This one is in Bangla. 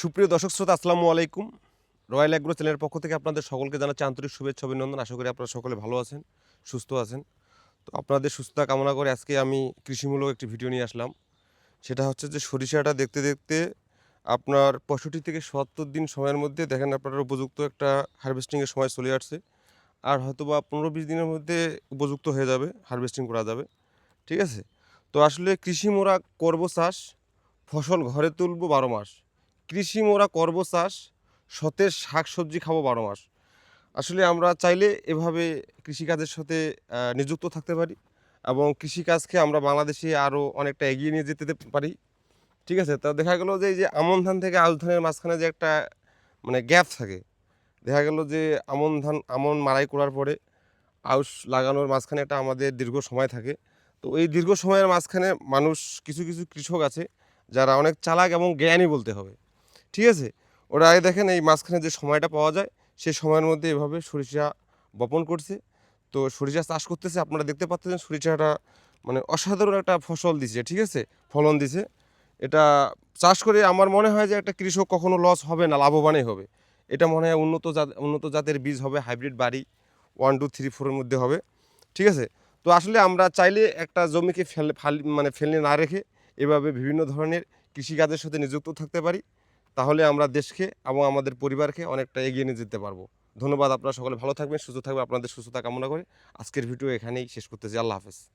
সুপ্রিয় দর্শক শ্রোতা, আসসালামু আলাইকুম। রয়্যাল অ্যাগ্রো চ্যানেলের পক্ষ থেকে আপনাদের সকলকে জানাচ্ছি আন্তরিক শুভেচ্ছা, অভিনন্দন। আশা করি আপনারা সকলে ভালো আছেন, সুস্থ আছেন। তো আপনাদের সুস্থতা কামনা করে আজকে আমি কৃষিমূলক একটি ভিডিও নিয়ে আসলাম। সেটা হচ্ছে যে সরিষাটা দেখতে দেখতে আপনার পঁয়ষট্টি থেকে সত্তর দিন সময়ের মধ্যে দেখেন আপনার উপযুক্ত একটা হারভেস্টিংয়ের সময় চলে আসছে। আর হয়তো বা পনেরো বিশ দিনের মধ্যে উপযুক্ত হয়ে যাবে হারভেস্টিং করা যাবে। ঠিক আছে? তো আসলে কৃষি মোরা করব চাষ, ফসল ঘরে তুলবো বারো মাস। কৃষি মোরা করব চাষ সতেজ শাক সবজি খাব বারো মাস। আসলে আমরা চাইলে এভাবে কৃষিকাজের সাথে নিযুক্ত থাকতে পারি এবং কৃষিকাজকে আমরা বাংলাদেশে আরও অনেকটা এগিয়ে নিয়ে যেতে পারি। ঠিক আছে? তা দেখা গেলো যে, এই যে আমন ধান থেকে আউশ ধানের মাঝখানে যে একটা মানে গ্যাপ থাকে, দেখা গেল যে আমন ধান, আমন মারাই করার পরে আউশ লাগানোর মাঝখানে একটা আমাদের দীর্ঘ সময় থাকে। তো এই দীর্ঘ সময়ের মাঝখানে মানুষ কিছু কিছু কৃষক আছে যারা অনেক চালাক এবং জ্ঞানী বলতে হবে। ঠিক আছে? ওরা আগে দেখেন এই মাঝখানে যে সময়টা পাওয়া যায়, সেই সময়ের মধ্যে এভাবে সরিষা বপন করছে। তো সরিষা চাষ করতেছে, আপনারা দেখতে পাচ্ছেন সরিষাটা মানে অসাধারণ একটা ফসল দিছে, ঠিক আছে? ফলন দিছে। এটা চাষ করে আমার মনে হয় যে একটা কৃষক কখনো লস হবে না, লাভবানই হবে। এটা মনে হয় উন্নত জাত উন্নত জাতের বীজ হবে হাইব্রিড বাড়ি ওয়ান টু থ্রি ফোরের মধ্যে হবে, ঠিক আছে? তো আসলে আমরা চাইলে একটা জমিকে ফেল ফালি মানে ফেলে না রেখে এভাবে বিভিন্ন ধরনের কৃষিকাজের সাথে নিযুক্ত থাকতে পারি। তাহলে আমরা দেশকে এবং আমাদের পরিবারকে অনেকটা এগিয়ে নিয়ে যেতে পারব। ধন্যবাদ আপনারা সকলে, ভালো থাকবেন, সুস্থ থাকবেন, আপনাদের সুস্থতা কামনা করে আজকের ভিডিও এখানেই শেষ করতে করতেছি। আল্লাহ হাফেজ।